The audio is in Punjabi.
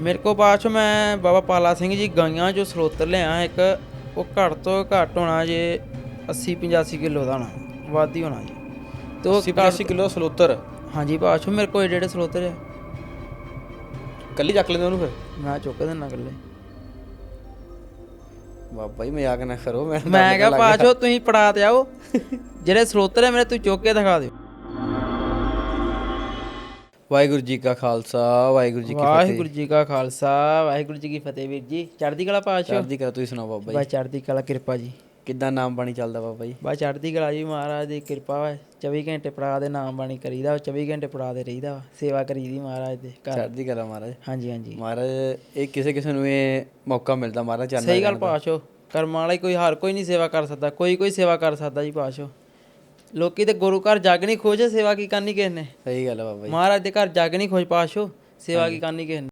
ਮੇਰੇ ਕੋ ਪਾਛੋ ਮੈਂ ਬਾਬਾ ਪਾਲਾ ਸਿੰਘ ਜੀ ਗਾਈਆਂ ਜੋ ਸਰੋਤਰ ਲਿਆ ਇੱਕ ਉਹ ਘੱਟ ਤੋਂ ਘੱਟ ਹੋਣਾ ਜੇ 80 85 ਕਿਲੋ ਦਾ ਹੋਣਾ ਵੱਧ ਹੀ ਹੋਣਾ ਜੀ। ਤੇ ਉਹ 80 ਕਿਲੋ ਸਲੋਤਰ ਹਾਂਜੀ ਪਾਛੋ ਮੇਰੇ ਕੋਲ ਜਿਹੜੇ ਸਰੋਤਰ ਆ। ਕੱਲੀ ਚੱਕ ਲੈਂਦੇ ਉਹਨੂੰ ਫਿਰ? ਮੈਂ ਚੁੱਕ ਦੇਣਾ ਇਕੱਲੇ। ਬਾਬਾ ਜੀ ਮਜ਼ਾਕ ਨਾ ਕਰੋ ਮੈਂ ਮੈਂ ਕਿਹਾ ਲੱਗ ਪਾਛੋ ਤੁਸੀਂ ਪੜਾ ਤੇ ਆਓ। ਜਿਹੜੇ ਸਰੋਤਰ ਆ ਮੇਰੇ ਤੁਸੀਂ ਚੁੱਕ ਕੇ ਦਿਖਾ ਦਿਓ। ਵਾਹਿਗੁਰੂ ਜੀ ਕਾ ਖਾਲਸਾ ਵਾਹਿਗੁਰੂ ਜੀ ਕੀ ਫਤਿਹ। ਵਾਹਿਗੁਰੂ ਜੀ ਕਾ ਖਾਲਸਾ ਵਾਹਿਗੁਰੂ ਜੀ ਕੀ ਫਤਿਹ ਵੀਰ ਜੀ। ਚੜ੍ਹਦੀ ਕਲਾ ਪਾਛੋ ਚੜ੍ਹਦੀ ਕਲਾ ਤੁਸੀਂ ਸੁਣਾਓ ਬਾਬਾ ਬਾ ਜੀ ਚੜ੍ਹਦੀ ਕਲਾ ਕਿਰਪਾ ਜੀ। ਕਿੱਦਾਂ ਨਾਮ ਬਾਣੀ ਚੱਲਦਾ ਬਾਬਾ ਜੀ? ਬਾ ਚੜ੍ਹਦੀ ਕਲਾ ਜੀ ਮਹਾਰਾਜ ਦੀ ਕਿਰਪਾ ਵਾ। 24 ਘੰਟੇ ਪੜਾ ਦੇ ਨਾਮ ਬਾਣੀ ਕਰੀਦਾ ਵਾ, 24 ਘੰਟੇ ਪੜਾ ਦੇ ਰਹੀਦਾ ਵਾ। ਸੇਵਾ ਕਰੀਦੀ ਮਹਾਰਾਜ ਦੇ ਘਰ। ਚੜ੍ਹਦੀ ਕਲਾ ਮਹਾਰਾਜ। ਹਾਂਜੀ ਹਾਂਜੀ। ਮਹਾਰਾਜ ਇਹ ਕਿਸੇ ਕਿਸੇ ਨੂੰ ਇਹ ਮੌਕਾ ਮਿਲਦਾ ਮਹਾਰਾਜ ਚਰਨਾਂ ਸਹੀ ਗੱਲ। ਪਾਸ਼ੋ ਕਰਮਾਂ ਵਾਲਾ ਹੀ ਕੋਈ ਹਰ ਕੋਈ ਨਹੀਂ ਸੇਵਾ ਕਰ ਸਕਦਾ। ਕੋਈ ਕੋਈ ਸੇਵਾ ਕਰ ਸਕਦਾ ਜੀ ਪਾਸ਼ੋ ਲੋਕੀ ਤੇ ਗੁਰੂ ਘਰ ਜਗ ਨਹੀਂ ਖੋਜੇ ਸੇਵਾ ਕੀ ਕਰਨੀ ਕਿਸ ਨੇ? ਸਹੀ ਗੱਲ ਹੈ ਬਾਬਾ ਜੀ। ਮਹਾਰਾਜ ਦੇ ਘਰ ਜਗ ਨਹੀਂ ਖੋਜ ਪਾਸ਼ੋ ਸੇਵਾ ਕੀ ਕਰਨੀ ਕਿਸ ਨੇ?